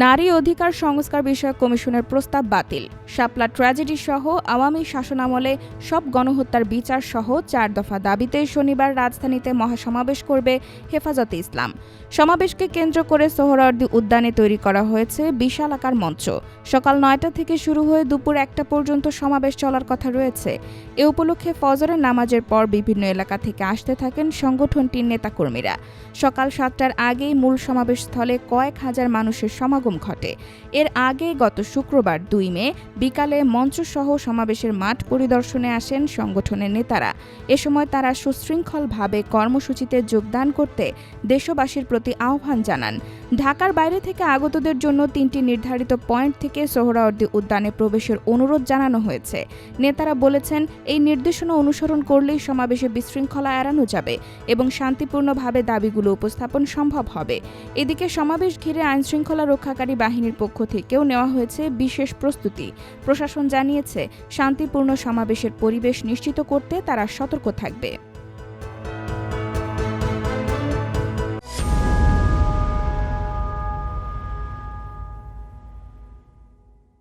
নারী অধিকার সংস্কার বিষয়ক কমিশনের প্রস্তাব বাতিল। শাপলা ট্র্যাজেডি সহ আওয়ামী শাসনামলে সব গণহত্যার বিচার সহ চার দফা দাবিতে শনিবার রাজধানীতে মহাসমাবেশ করবে হেফাজতে ইসলাম। সমাবেশকে কেন্দ্র করে সোহরাওয়ার্দী উদ্যানে তৈরি করা হয়েছে বিশাল আকার মঞ্চ। সকাল নয়টা থেকে শুরু হয়ে দুপুর একটা পর্যন্ত সমাবেশ চলার কথা রয়েছে। এ উপলক্ষে ফজরের নামাজের পর বিভিন্ন এলাকা থেকে আসতে থাকেন সংগঠনটির নেতাকর্মীরা। সকাল সাতটার আগেই মূল সমাবেশস্থলে কয়েক হাজার মানুষের সমাগম ঘটে। এর আগে গত শুক্রবার দুই মে বিকালে মঞ্চসহ সমাবেশের মাঠ পরিদর্শনে আসেন সংগঠনের নেতারা। এ সময় তারা সুশৃঙ্খলভাবে কর্মসূচিতে যোগদান করতে দেশবাসীর প্রতি আহ্বান জানান। ঢাকার বাইরে থেকে আগতদের জন্য তিনটি নির্ধারিত পয়েন্ট থেকে সোহরাওয়ার্দী উদ্যানে প্রবেশের অনুরোধ জানানো হয়েছে। নেতারা বলেছেন, এই নির্দেশনা অনুসরণ করলেই সমাবেশে বিশৃঙ্খলা এড়ানো যাবে এবং শান্তিপূর্ণভাবে দাবিগুলো উপস্থাপন সম্ভব হবে। এদিকে সমাবেশ ঘিরে আইনশৃঙ্খলা রক্ষাকারী বাহিনীর পক্ষ থেকেও নেওয়া হয়েছে বিশেষ প্রস্তুতি। প্রশাসন জানিয়েছে, শান্তিপূর্ণ সমাবেশের পরিবেশ নিশ্চিত করতে তারা সতর্ক থাকবে।